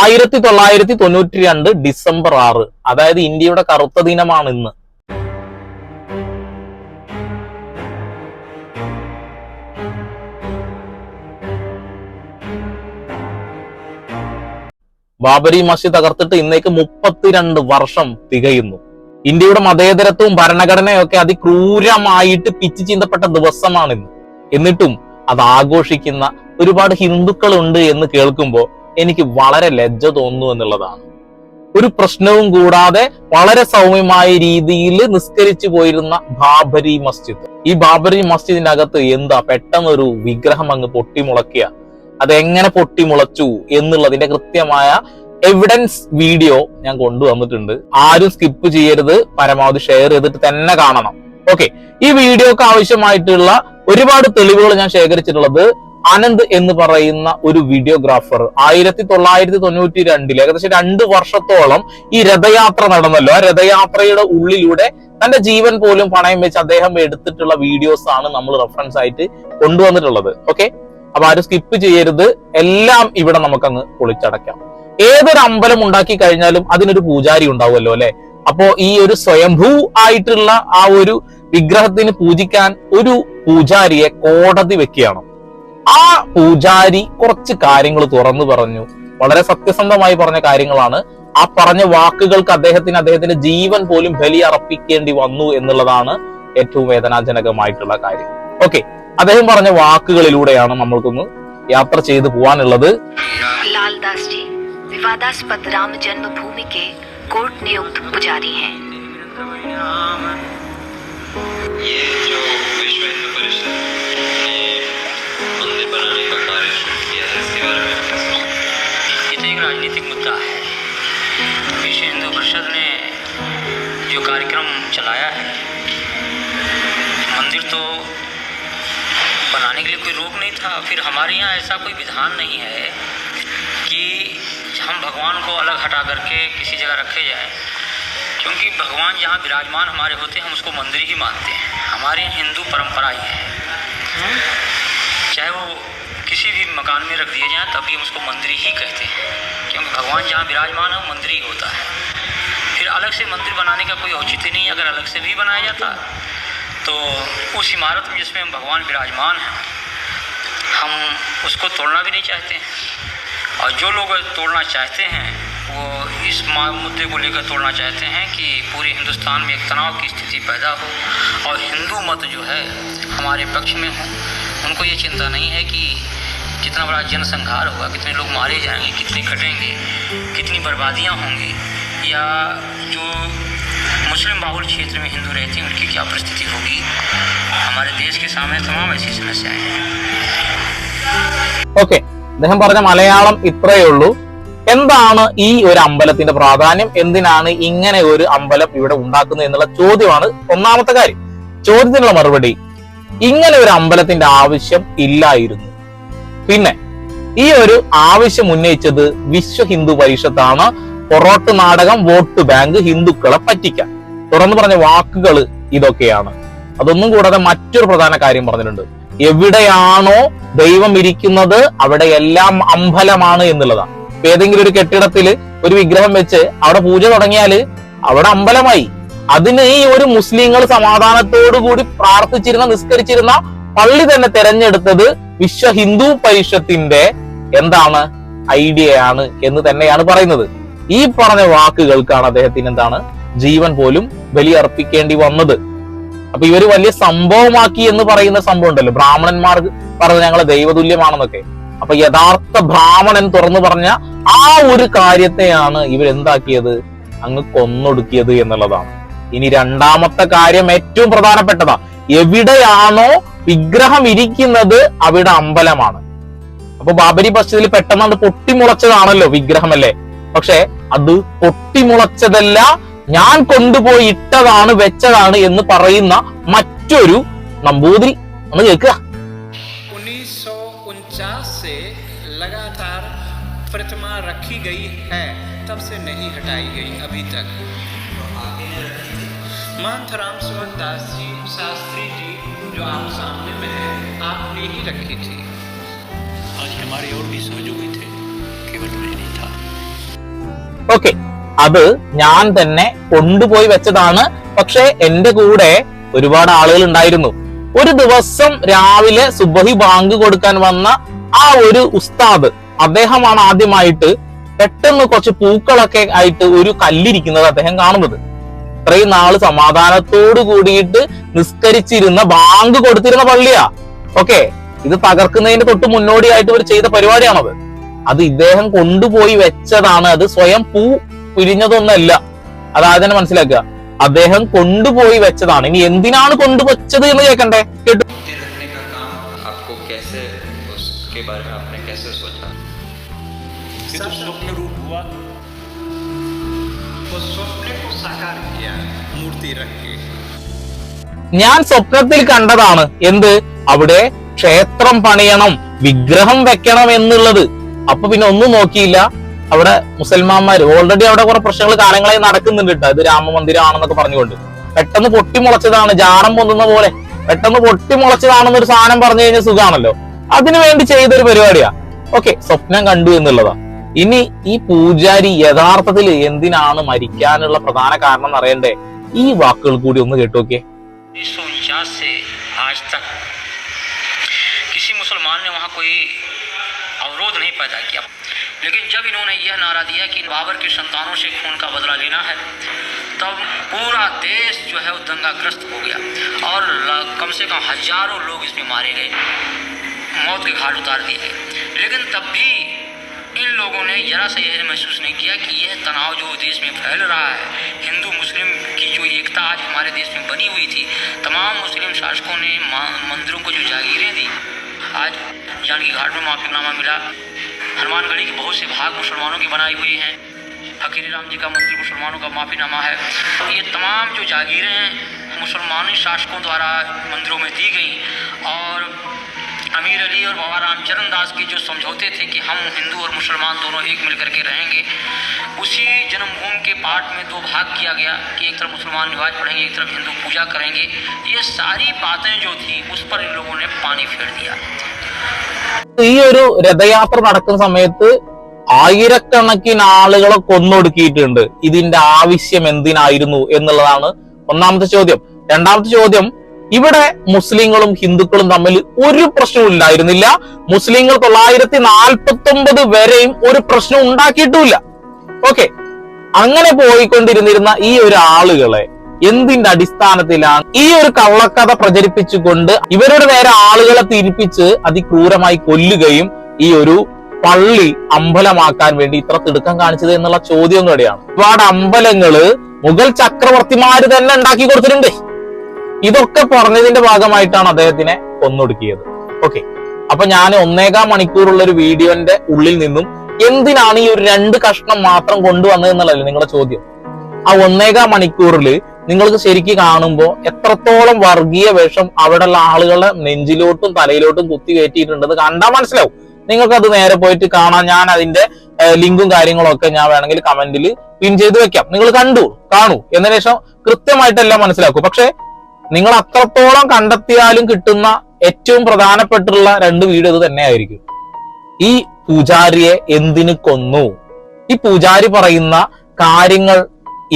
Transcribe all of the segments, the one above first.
ആയിരത്തി തൊള്ളായിരത്തി തൊണ്ണൂറ്റി രണ്ട് ഡിസംബർ ആറ്. അതായത് ഇന്ത്യയുടെ കറുത്ത ദിനമാണ് ഇന്ന്. ബാബരി മസ്ജിദ് തകർത്തിട്ട് ഇന്നേക്ക് മുപ്പത്തിരണ്ട് വർഷം തികയുന്നു. ഇന്ത്യയുടെ മതേതരത്വവും ഭരണഘടനയൊക്കെ അതിക്രൂരമായിട്ട് പിച്ചു ചീന്തപ്പെട്ട ദിവസമാണിന്ന് എന്നിട്ടും അത് ആഘോഷിക്കുന്ന ഒരുപാട് ഹിന്ദുക്കളുണ്ട് എന്ന് കേൾക്കുമ്പോൾ എനിക്ക് വളരെ ലജ്ജ തോന്നുന്നു എന്നുള്ളതാണ്. ഒരു പ്രശ്നവും കൂടാതെ വളരെ സൗമ്യമായ രീതിയിൽ നിസ്കരിച്ചു പോയിരുന്ന ബാബരി മസ്ജിദ്. ഈ ബാബരി മസ്ജിദിന്റെ അകത്ത് എന്താ? പെട്ടെന്നൊരു വിഗ്രഹം അങ്ങ് പൊട്ടിമുളക്കിയ അത് എങ്ങനെ പൊട്ടിമുളച്ചു എന്നുള്ളതിന്റെ കൃത്യമായ എവിഡൻസ് വീഡിയോ ഞാൻ കൊണ്ടുവന്നിട്ടുണ്ട് ആരും സ്കിപ്പ് ചെയ്യരുത്. പരമാവധി ഷെയർ ചെയ്തിട്ട് തന്നെ കാണണം. ഓക്കെ ഈ വീഡിയോക്ക് ആവശ്യമായിട്ടുള്ള ഒരുപാട് തെളിവുകൾ ഞാൻ ശേഖരിച്ചിട്ടുള്ളത് ആനന്ദ് എന്ന് പറയുന്ന ഒരു വീഡിയോഗ്രാഫർ ആയിരത്തി തൊള്ളായിരത്തി തൊണ്ണൂറ്റി രണ്ടിൽ ഏകദേശം രണ്ട് വർഷത്തോളം ഈ രഥയാത്ര നടന്നല്ലോ. ആ രഥയാത്രയുടെ ഉള്ളിലൂടെ തന്റെ ജീവൻ പോലും പണയം വെച്ച് അദ്ദേഹം എടുത്തിട്ടുള്ള വീഡിയോസ് ആണ് നമ്മൾ റെഫറൻസ് ആയിട്ട് കൊണ്ടുവന്നിട്ടുള്ളത്. ഓക്കെ അപ്പൊ ആരും സ്കിപ്പ് ചെയ്യരുത്. എല്ലാം ഇവിടെ നമുക്കങ്ങ് പൊളിച്ചടക്കാം. ഏതൊരു അമ്പലം ഉണ്ടാക്കി കഴിഞ്ഞാലും അതിനൊരു പൂജാരി ഉണ്ടാവുമല്ലോ അല്ലെ? അപ്പോ ഈ ഒരു സ്വയംഭൂ ആയിട്ടുള്ള ആ ഒരു വിഗ്രഹത്തിന് പൂജിക്കാൻ ഒരു പൂജാരിയെ കോടതി വെക്കുകയാണ്. ആ പൂജാരി കുറച്ച് കാര്യങ്ങൾ തുറന്നു പറഞ്ഞു വളരെ സത്യസന്ധമായി പറഞ്ഞ കാര്യങ്ങളാണ് ആ പറഞ്ഞ വാക്കുകൾക്ക് അദ്ദേഹത്തിന് അദ്ദേഹത്തിന്റെ ജീവൻ പോലും ബലിയർപ്പിക്കേണ്ടി വന്നു എന്നുള്ളതാണ് ഏറ്റവും വേദനാജനകമായിട്ടുള്ള കാര്യം ഓക്കെ അദ്ദേഹം പറഞ്ഞ വാക്കുകളിലൂടെയാണ് നമ്മൾക്കൊന്ന് യാത്ര ചെയ്തു പോവാനുള്ളത് लाल दास जी विवादास्पद राम जन्मभूमि के कोर्ट नियुक्त पुजारी हैं ये जो विश्व चलाया है। मंदिर तो बनाने के लिए कोई रोक नहीं था। फिर हमारे यहाँ ऐसा कोई विधान नहीं है कि हम भगवान को अलग हटा करके किसी जगह रखे जाए। क्योंकि भगवान जहाँ विराजमान हमारे होते हैं, हम उसको मंदिर ही मानते हैं। हमारे हिंदू परंपरा ही है। चाहे वो किसी भी मकान में रख दिए जाए तब भी हम उसको मंदिर ही कहते हैं। क्योंकि भगवान जहाँ विराजमान है, वो मंदिर ही होता है। अलग से मंदिर बनाने का कोई औचित्य नहीं अगर अलग से भी बनाया जाता तो उस इमारत में जिसमें हम भगवान विराजमान हैं, हम उसको तोड़ना भी नहीं चाहते हैं। और जो लोग तोड़ना चाहते हैं, वो इस मुद्दे को लेकर तोड़ना चाहते हैं कि पूरे हिंदुस्तान में एक तनाव की स्थिति पैदा हो। और हिंदू मत जो है, हमारे पक्ष में हो, उनको ये चिंता नहीं है कि कितना बड़ा जनसंहार होगा, कितने लोग मारे जाएँगे, कितने कटेंगे, कितनी बर्बादियाँ होंगी। या जो मुस्लिम बाहुल क्षेत्र में हिंदू रहते हैं उनकी क्या परिस्थिति होगी हमारे देश के सामने तमाम ऐसी समस्याएं हैं ഓക്കെ അദ്ദേഹം പറഞ്ഞ മലയാളം ഇത്രയേ ഉള്ളൂ എന്താണ് ഈ ഒരു അമ്പലത്തിന്റെ പ്രാധാന്യം എന്തിനാണ് ഇങ്ങനെ ഒരു അമ്പലം ഇവിടെ ഉണ്ടാക്കുന്നത് എന്നുള്ള ചോദ്യമാണ് ഒന്നാമത്തെ കാര്യം ചോദ്യത്തിനുള്ള മറുപടി ഇങ്ങനെ ഒരു അമ്പലത്തിന്റെ ആവശ്യം ഇല്ലായിരുന്നു പിന്നെ ഈ ഒരു ആവശ്യം ഉന്നയിച്ചത് വിശ്വ ഹിന്ദു പരിഷത്താണ് പൊറോട്ട് നാടകം വോട്ട് ബാങ്ക് ഹിന്ദുക്കളെ പറ്റിക്കാൻ തുറന്നു പറഞ്ഞ വാക്കുകൾ ഇതൊക്കെയാണ്. അതൊന്നും കൂടാതെ മറ്റൊരു പ്രധാന കാര്യം പറഞ്ഞിട്ടുണ്ട്. എവിടെയാണോ ദൈവം ഇരിക്കുന്നത് അവിടെ എല്ലാം അമ്പലമാണ് എന്നുള്ളതാണ്. ഇപ്പൊ ഏതെങ്കിലും ഒരു കെട്ടിടത്തിൽ ഒരു വിഗ്രഹം വെച്ച് അവിടെ പൂജ തുടങ്ങിയാൽ അവിടെ അമ്പലമായി. അതിന് ഈ ഒരു മുസ്ലിങ്ങൾ സമാധാനത്തോടു കൂടി പ്രാർത്ഥിച്ചിരുന്ന നിസ്കരിച്ചിരുന്ന പള്ളി തന്നെ തെരഞ്ഞെടുത്തത് വിശ്വ ഹിന്ദു പരിഷത്തിന്റെ എന്താണ് ഐഡിയയാണ് എന്ന് തന്നെയാണ് പറയുന്നത്. ഈ പറഞ്ഞ വാക്കുകൾക്കാണ് അദ്ദേഹത്തിന് എന്താണ് ജീവൻ പോലും ബലിയർപ്പിക്കേണ്ടി വന്നത്. അപ്പൊ ഇവർ വലിയ സംഭവമാക്കി എന്ന് പറയുന്ന സംഭവം ഉണ്ടല്ലോ. ബ്രാഹ്മണന്മാർ പറഞ്ഞ ഞങ്ങളെ ദൈവതുല്യമാണെന്നൊക്കെ. അപ്പൊ യഥാർത്ഥ ബ്രാഹ്മണൻ തുറന്നു പറഞ്ഞ ആ ഒരു കാര്യത്തെയാണ് ഇവരെന്താക്കിയത്? അങ്ങ് കൊന്നൊടുക്കിയത് എന്നുള്ളതാണ്. ഇനി രണ്ടാമത്തെ കാര്യം ഏറ്റവും പ്രധാനപ്പെട്ടതാ. എവിടെയാണോ വിഗ്രഹം ഇരിക്കുന്നത് അവിടെ അമ്പലമാണ്. അപ്പൊ ബാബരി മസ്ജിദിൽ പെട്ടെന്ന് അത് പൊട്ടിമുളച്ചതാണല്ലോ വിഗ്രഹമല്ലേ? പക്ഷെ അത് പൊട്ടിമുളച്ചതല്ല ഞാൻ കൊണ്ടുപോയി ഇട്ടതാണ് വെച്ചതാണ് എന്ന് പറയുന്ന മറ്റൊരു നമ്പൂതിരി ഒന്ന് കേൾക്കുക उन्नीस से लगातार प्रतिमा रखी गई है तब से नहीं हटाई गई अभी तक महंत राम सुमन दास जी शास्त्री जी जो आप सामने में है आपने ही रखी थी आज हमारे और भी सहयोगी थे केवल मैं नहीं था ഓക്കെ അത് ഞാൻ തന്നെ കൊണ്ടുപോയി വെച്ചതാണ്. പക്ഷെ എന്റെ കൂടെ ഒരുപാട് ആളുകൾ ഉണ്ടായിരുന്നു ഒരു ദിവസം രാവിലെ സുബഹി ബാങ്ക് കൊടുക്കാൻ വന്ന ആ ഒരു ഉസ്താദ് അദ്ദേഹമാണ് ആദ്യമായിട്ട് പെട്ടെന്ന് കുറച്ച് പൂക്കളൊക്കെ ആയിട്ട് ഒരു കല്ലിരിക്കുന്നത് അദ്ദേഹം കാണുന്നത്. ഇത്രയും നാൾ സമാധാനത്തോട് കൂടിയിട്ട് നിസ്കരിച്ചിരുന്ന ബാങ്ക് കൊടുത്തിരുന്ന പള്ളിയാ. ഓക്കെ ഇത് തകർക്കുന്നതിന്റെ തൊട്ട് മുന്നോടിയായിട്ട് ഇവർ ചെയ്ത പരിപാടിയാണത്. അത് ഇദ്ദേഹം കൊണ്ടുപോയി വെച്ചതാണ്. അത് സ്വയം പൂ പിരിഞ്ഞതൊന്നല്ല. അത് ആദ്യം തന്നെ മനസ്സിലാക്കുക. അദ്ദേഹം കൊണ്ടുപോയി വെച്ചതാണ്. ഇനി എന്തിനാണ് കൊണ്ടുവച്ചത് എന്ന് കേൾക്കണ്ടേ കേട്ടു. ഞാൻ സ്വപ്നത്തിൽ കണ്ടതാണ്. എന്ത്? അവിടെ ക്ഷേത്രം പണിയണം വിഗ്രഹം വെക്കണം എന്നുള്ളത് അപ്പൊ പിന്നെ ഒന്നും നോക്കിയില്ല. അവിടെ മുസൽമാന്മാർ ഓൾറെഡി അവിടെ കുറെ പ്രശ്നങ്ങൾ കാലങ്ങളായി നടക്കുന്നുണ്ട് കേട്ടോ ഇത് രാമമന്ദിരമാണെന്നൊക്കെ പറഞ്ഞുകൊണ്ട്. പെട്ടെന്ന് പൊട്ടിമുളച്ചതാണ്. ജാറം പൊന്തുന്ന പോലെ പെട്ടെന്ന് പൊട്ടിമുളച്ചതാണെന്നൊരു സാധനം പറഞ്ഞു കഴിഞ്ഞാൽ സുഖമാണല്ലോ അതിനു വേണ്ടി ചെയ്തൊരു പരിപാടിയാ. ഓക്കെ സ്വപ്നം കണ്ടു എന്നുള്ളതാ. ഇനി ഈ പൂജാരി യഥാർത്ഥത്തിൽ എന്തിനാണ് മരിക്കാനുള്ള പ്രധാന കാരണം എന്നറിയണ്ടേ ഈ വാക്കുകൾ കൂടി ഒന്ന് കേട്ടു നോക്കിയേ. लेकिन जब इन्होंने यह नारा दिया कि बाबर के संतानों से खून का बदला लेना है, तब पूरा देश जो है वो दंगाग्रस्त हो गया और कम से कम हज़ारों लोग इसमें मारे गए, मौत के घाट उतार दिए गए। लेकिन तब भी इन लोगों ने जरा सा यह महसूस नहीं किया कि यह तनाव जो देश में फैल रहा है, हिंदू, मुस्लिम की जो एकता आज हमारे देश में बनी हुई थी, तमाम मुस्लिम शासकों ने मंदिरों को जो जागीरें दी, आज जानकी घाट में माफीनामा मिला। हनुमानगढ़ी के बहुत से भाग मुसलमानों की बनाई हुई हैं। फकीर राम जी का मंदिर मुसलमानों का माफीनामा है। ये तमाम जो जागीरें हैं, मुसलमानी शासकों द्वारा मंदिरों में दी गई। और अमीर अली और बाबा रामचरण दास के जो समझौते थे कि हम हिंदू और मुसलमान दोनों एक मिल करके रहेंगे, उसी जन्मभूमि के पाठ में दो भाग किया गया कि एक तरफ़ मुसलमान रिवाज पढ़ेंगे, एक तरफ़ हिंदू पूजा करेंगे। ये सारी बातें जो थी, उस पर इन लोगों ने पानी फेर दिया। ഈ ഒരു രഥയാത്ര നടക്കുന്ന സമയത്ത് ആയിരക്കണക്കിന് ആളുകളെ കൊന്നൊടുക്കിയിട്ടുണ്ട്. ഇതിന്റെ ആവശ്യം എന്തിനായിരുന്നു എന്നുള്ളതാണ് ഒന്നാമത്തെ ചോദ്യം. രണ്ടാമത്തെ ചോദ്യം ഇവിടെ മുസ്ലിങ്ങളും ഹിന്ദുക്കളും തമ്മിൽ ഒരു പ്രശ്നവും ഉണ്ടായിരുന്നില്ല മുസ്ലിങ്ങൾ തൊള്ളായിരത്തി നാൽപ്പത്തി ഒമ്പത് വരെയും ഒരു പ്രശ്നം ഉണ്ടാക്കിയിട്ടുമില്ല. ഓക്കെ. അങ്ങനെ പോയിക്കൊണ്ടിരുന്നിരുന്ന ഈ ഒരു ആളുകളെ എന്തിന്റെ അടിസ്ഥാനത്തിലാണ് ഈ ഒരു കള്ളക്കഥ പ്രചരിപ്പിച്ചുകൊണ്ട് ഇവരുടെ നേരെ ആളുകളെ തിരിപ്പിച്ച് അതിക്രൂരമായി കൊല്ലുകയും ഈ ഒരു പള്ളി അമ്പലമാക്കാൻ വേണ്ടി ഇത്ര തിടുക്കം കാണിച്ചത് എന്നുള്ള ചോദ്യം കൂടെയാണ്. ഒരുപാട് അമ്പലങ്ങൾ മുഗൾ ചക്രവർത്തിമാര് തന്നെ ഉണ്ടാക്കി കൊടുത്തിട്ടുണ്ട്. ഇതൊക്കെ പറഞ്ഞതിന്റെ ഭാഗമായിട്ടാണ് അദ്ദേഹത്തിനെ കൊന്നൊടുക്കിയത്. ഓക്കെ അപ്പൊ ഞാൻ ഒന്നേകാം മണിക്കൂറുള്ള ഒരു വീഡിയോന്റെ ഉള്ളിൽ നിന്നും എന്തിനാണ് ഈ ഒരു രണ്ട് കഷ്ണം മാത്രം കൊണ്ടുവന്നത് എന്നുള്ളതല്ലേ നിങ്ങളുടെ ചോദ്യം. ആ ഒന്നേകാം മണിക്കൂറിൽ നിങ്ങൾക്ക് ശരിക്കും കാണുമ്പോൾ എത്രത്തോളം വർഗീയ വേഷം അവിടെയുള്ള ആളുകളുടെ നെഞ്ചിലോട്ടും തലയിലോട്ടും കുത്തി കയറ്റിയിട്ടുണ്ടെന്ന് കണ്ടാൽ മനസ്സിലാവും. നിങ്ങൾക്ക് അത് നേരെ പോയിട്ട് കാണാൻ ഞാൻ അതിന്റെ ലിങ്കും കാര്യങ്ങളും ഒക്കെ ഞാൻ വേണമെങ്കിൽ കമന്റിൽ പിൻ ചെയ്ത് വെക്കാം. നിങ്ങൾ കണ്ടു കാണൂ. എന്നതിന് ശേഷം കൃത്യമായിട്ടെല്ലാം മനസ്സിലാക്കും. പക്ഷെ നിങ്ങൾ അത്രത്തോളം കണ്ടെത്തിയാലും കിട്ടുന്ന ഏറ്റവും പ്രധാനപ്പെട്ടുള്ള രണ്ട് വീഡിയോ ഇത് തന്നെയായിരിക്കും. ഈ പൂജാരിയെ എന്തിനു കൊന്നു? ഈ പൂജാരി പറയുന്ന കാര്യങ്ങൾ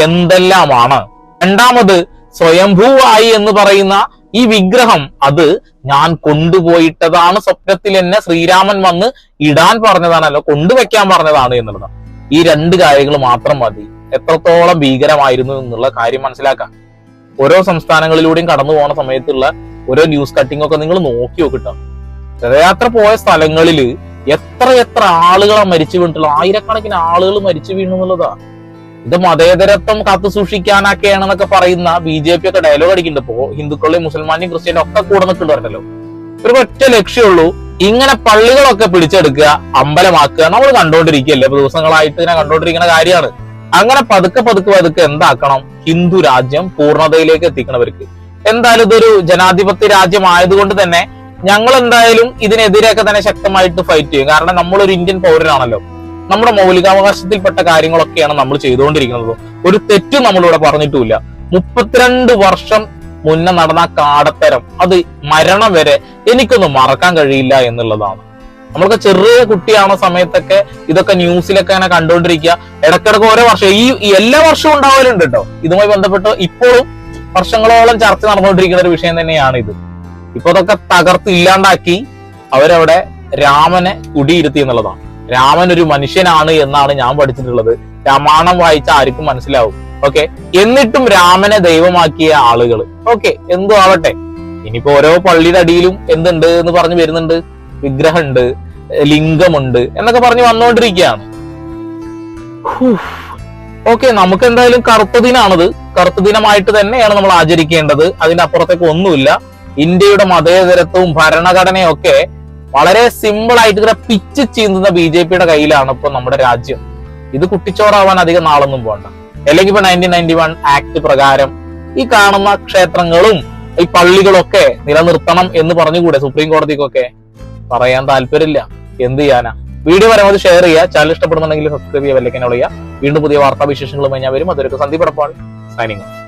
എന്തെല്ലാമാണ്? രണ്ടാമത് സ്വയംഭൂവായി എന്ന് പറയുന്ന ഈ വിഗ്രഹം അത് ഞാൻ കൊണ്ടുപോയിട്ടതാണ്. സ്വപ്നത്തിൽ എന്നെ ശ്രീരാമൻ വന്ന് ഇടാൻ പറഞ്ഞതാണല്ലോ കൊണ്ടുവയ്ക്കാൻ പറഞ്ഞതാണ് എന്നുള്ളതാണ് ഈ രണ്ട് കാര്യങ്ങൾ മാത്രം മതി. എത്രത്തോളം ഭീകരമായിരുന്നു എന്നുള്ള കാര്യം മനസ്സിലാക്കാം. ഓരോ സംസ്ഥാനങ്ങളിലൂടെയും കടന്നു പോകുന്ന സമയത്തുള്ള ഓരോ ന്യൂസ് കട്ടിംഗ് ഒക്കെ നിങ്ങൾ നോക്കി നോക്കിട്ടോ. രഥയാത്ര പോയ സ്ഥലങ്ങളിൽ എത്ര എത്ര ആളുകളാണ് മരിച്ചു വീണിട്ടുള്ളത്? ആയിരക്കണക്കിന് ആളുകൾ മരിച്ചു വീണു എന്നുള്ളതാ. ഇത് മതേതരത്വം കാത്തു സൂക്ഷിക്കാനൊക്കെയാണെന്നൊക്കെ പറയുന്ന ബി ജെ പി ഒക്കെ ഡയലോഗ് അടിക്കുന്നുണ്ട്. ഇപ്പോ ഹിന്ദുക്കളെയും മുസൽമാനെയും ക്രിസ്ത്യാനും ഒക്കെ കൂടെ നിൽക്കുന്നുണ്ടല്ലോ. ഒരു ഒറ്റ ലക്ഷ്യമുള്ളൂ. ഇങ്ങനെ പള്ളികളൊക്കെ പിടിച്ചെടുക്കുക അമ്പലമാക്കുക. നമ്മൾ കണ്ടോണ്ടിരിക്കുകയല്ലേ. ദിവസങ്ങളായിട്ട് ഇങ്ങനെ കണ്ടോണ്ടിരിക്കുന്ന കാര്യമാണ്. അങ്ങനെ പതുക്കെ പതുക്കെ പതുക്കെ എന്താക്കണം? ഹിന്ദു രാജ്യം പൂർണതയിലേക്ക് എത്തിക്കണവർക്ക്. എന്തായാലും ഇതൊരു ജനാധിപത്യ രാജ്യം ആയതുകൊണ്ട് തന്നെ ഞങ്ങൾ എന്തായാലും ഇതിനെതിരെയൊക്കെ തന്നെ ശക്തമായിട്ട് ഫൈറ്റ് ചെയ്യും. കാരണം നമ്മളൊരു ഇന്ത്യൻ പൗരനാണല്ലോ. നമ്മുടെ മൗലികാവകാശത്തിൽപ്പെട്ട കാര്യങ്ങളൊക്കെയാണ് നമ്മൾ ചെയ്തുകൊണ്ടിരിക്കുന്നത്. ഒരു തെറ്റും നമ്മളിവിടെ പറഞ്ഞിട്ടുമില്ല. മുപ്പത്തിരണ്ട് വർഷം മുന്നേ നടന്ന കാടത്തരം അത് മരണം വരെ എനിക്കൊന്നും മറക്കാൻ കഴിയില്ല എന്നുള്ളതാണ്. നമ്മളൊക്കെ ചെറിയ കുട്ടിയാണ സമയത്തൊക്കെ ഇതൊക്കെ ന്യൂസിലൊക്കെ അങ്ങനെ കണ്ടുകൊണ്ടിരിക്കുക. ഇടക്കിടക്ക് ഓരോ വർഷം ഈ എല്ലാ വർഷവും ഉണ്ടാവലുണ്ട് കേട്ടോ. ഇതുമായി ബന്ധപ്പെട്ട് ഇപ്പോഴും വർഷങ്ങളോളം ചർച്ച നടന്നുകൊണ്ടിരിക്കുന്ന ഒരു വിഷയം തന്നെയാണ് ഇത്. ഇപ്പൊ അതൊക്കെ തകർത്ത് ഇല്ലാണ്ടാക്കി അവരവിടെ രാമനെ കുടിയിരുത്തി എന്നുള്ളതാണ്. രാമൻ ഒരു മനുഷ്യനാണ് എന്നാണ് ഞാൻ പഠിച്ചിട്ടുള്ളത്. രാമായണം വായിച്ച ആർക്കും മനസ്സിലാവും. ഓക്കെ എന്നിട്ടും രാമനെ ദൈവമാക്കിയ ആളുകൾ ഓക്കെ എന്തു ആവട്ടെ. ഇനിയിപ്പോ ഓരോ പള്ളിയുടെ അടിയിലും എന്തുണ്ട് എന്ന് പറഞ്ഞു വരുന്നുണ്ട്. വിഗ്രഹമുണ്ട് ലിംഗമുണ്ട് എന്നൊക്കെ പറഞ്ഞു വന്നുകൊണ്ടിരിക്കുകയാണ്. ഓക്കെ നമുക്ക് എന്തായാലും കറുത്ത ദിനാണിത്. കറുത്ത ദിനമായിട്ട് തന്നെയാണ് നമ്മൾ ആചരിക്കേണ്ടത്. അതിന്റെ അപ്പുറത്തേക്ക് ഒന്നുമില്ല. ഇന്ത്യയുടെ മതേതരത്വവും ഭരണഘടനയും ഒക്കെ വളരെ സിമ്പിൾ ആയിട്ട് ഇങ്ങനെ പിച്ച് ചീന്തുന്ന ബി ജെ പിയുടെ കയ്യിലാണ് ഇപ്പൊ നമ്മുടെ രാജ്യം. ഇത് കുട്ടിച്ചോറാവാൻ അധികം നാളൊന്നും പോകണ്ട അല്ലെങ്കിൽ ഇപ്പൊ നയന്റീൻ നയന്റി വൺ ആക്ട് പ്രകാരം ഈ കാണുന്ന ക്ഷേത്രങ്ങളും ഈ പള്ളികളൊക്കെ നിലനിർത്തണം എന്ന് പറഞ്ഞുകൂടെ സുപ്രീം കോടതിക്കൊക്കെ? പറയാൻ താല്പര്യമില്ല. എന്ത് ചെയ്യാനാ? വീഡിയോ പരമാവധി ഷെയർ ചെയ്യുക. ചാനൽ ഇഷ്ടപ്പെടുന്നുണ്ടെങ്കിൽ സബ്സ്ക്രൈബ് ചെയ്യുക വല്ലേക്കാൻ ചെയ്യുക. വീണ്ടും പുതിയ വാർത്താ വിശേഷങ്ങളുമായി ഞാൻ വരും. അതൊരു സന്ദീപ് സൈനിങ്